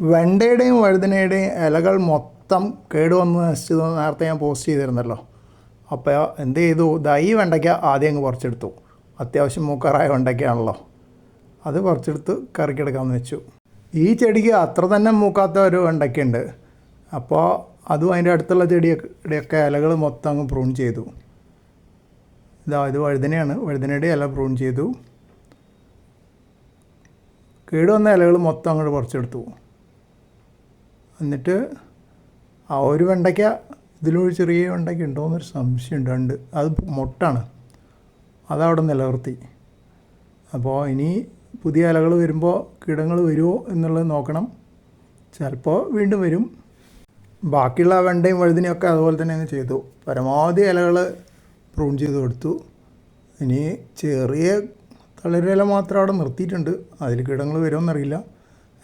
വെണ്ടയുടെയും വഴുതനയുടെയും ഇലകൾ മൊത്തം കേടുവന്ന് നശിച്ചത് നേരത്തെ ഞാൻ പോസ്റ്റ് ചെയ്തിരുന്നല്ലോ. അപ്പോൾ എന്ത് ചെയ്തു? ദൈ വെണ്ടയ്ക്ക ആദ്യം അങ്ങ് പറിച്ചെടുത്തു. അത്യാവശ്യം മൂക്കറായ വെണ്ടയ്ക്കയാണല്ലോ അത് പറിച്ചെടുത്ത് കറിക്കെടുക്കാമെന്ന് വെച്ചു. ഈ ചെടിക്ക് അത്ര തന്നെ മൂക്കാത്ത ഒരു വെണ്ടയ്ക്കുണ്ട്. അപ്പോൾ അതും അതിന്റെ അടുത്തുള്ള ചെടിയൊക്കെ ഇലകൾ മൊത്തം അങ്ങ് പ്രൂൺ ചെയ്തു. ഇതാ ഇത് വഴുതനയാണ്. വഴുതനയുടെ ഇല പ്രൂൺ ചെയ്തു. കേടുവന്ന ഇലകൾ മൊത്തം അങ്ങോട്ട് പറിച്ചെടുത്തു. എന്നിട്ട് ആ ഒരു വെണ്ടയ്ക്ക ഇതിലൊരു ചെറിയ വെണ്ടയ്ക്ക ഉണ്ടോയെന്നൊരു സംശയമുണ്ട്. രണ്ട്. അത് മുട്ടാണ്. അതവിടെ നിലനിർത്തി. അപ്പോൾ ഇനി പുതിയ ഇലകൾ വരുമ്പോൾ കീടങ്ങൾ വരുമോ എന്നുള്ളത് നോക്കണം. ചിലപ്പോൾ വീണ്ടും വരും. ബാക്കിയുള്ള വെണ്ടയും വഴുതിനെയും ഒക്കെ അതുപോലെ തന്നെ അങ്ങ് ചെയ്തു. പരമാവധി ഇലകൾ പ്രൂൺ ചെയ്ത് കൊടുത്തു. ഇനി ചെറിയ തളിരില മാത്രം അവിടെ നിർത്തിയിട്ടുണ്ട്. അതിൽ കീടങ്ങൾ വരുമെന്നറിയില്ല.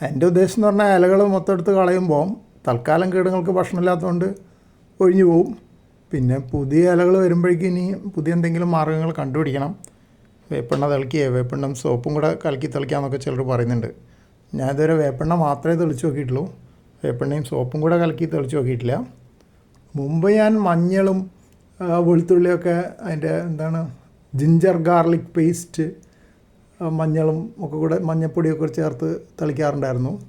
എന്റെ ഉദ്ദേശം എന്ന് പറഞ്ഞാൽ ഇലകൾ മൊത്തം എടുത്ത് കളയുമ്പോൾ തൽക്കാലം കീടങ്ങൾക്ക് ഭക്ഷണമില്ലാത്തതുകൊണ്ട് ഒഴിഞ്ഞു പോവും. പിന്നെ പുതിയ ഇലകൾ വരുമ്പോഴേക്കും ഇനി പുതിയ എന്തെങ്കിലും മാർഗങ്ങൾ കണ്ടുപിടിക്കണം. വേപ്പെണ്ണ തിളക്കിയേ വേപ്പെണ്ണം സോപ്പും കൂടെ കലക്കി തിളയ്ക്കാമെന്നൊക്കെ ചിലർ പറയുന്നുണ്ട്. ഞാൻ ഇതുവരെ വേപ്പെണ്ണ മാത്രമേ തെളിച്ച് നോക്കിയിട്ടുള്ളൂ. വേപ്പെണ്ണയും സോപ്പും കൂടെ കലക്കി തെളിച്ച് നോക്കിയിട്ടില്ല. മുമ്പ് ഞാൻ മഞ്ഞളും വെളുത്തുള്ളിയൊക്കെ അതിന്റെ എന്താണ് ജിഞ്ചർ ഗാർലിക് പേസ്റ്റ് മഞ്ഞളും ഒക്കെ കൂടെ മഞ്ഞപ്പൊടിയൊക്കെ ചേർത്ത് തളിക്കാറുണ്ടായിരുന്നു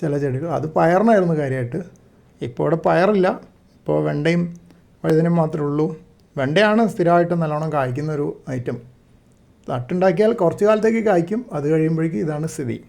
ചില ചെടികൾ. അത് പയറിനായിരുന്നു കാര്യമായിട്ട്. ഇപ്പോൾ ഇവിടെ പയറില്ല. ഇപ്പോൾ വെണ്ടയും വഴുതനയും മാത്രമേ ഉള്ളൂ. വെണ്ടയാണ് സ്ഥിരമായിട്ട് നല്ലോണം കായ്ക്കുന്ന ഒരു ഐറ്റം നട്ടുണ്ടാക്കിയാൽ കുറച്ച് കാലത്തേക്ക് കായ്ക്കും. അത് കഴിയുമ്പോഴേക്കും ഇതാണ് സ്ഥിതി.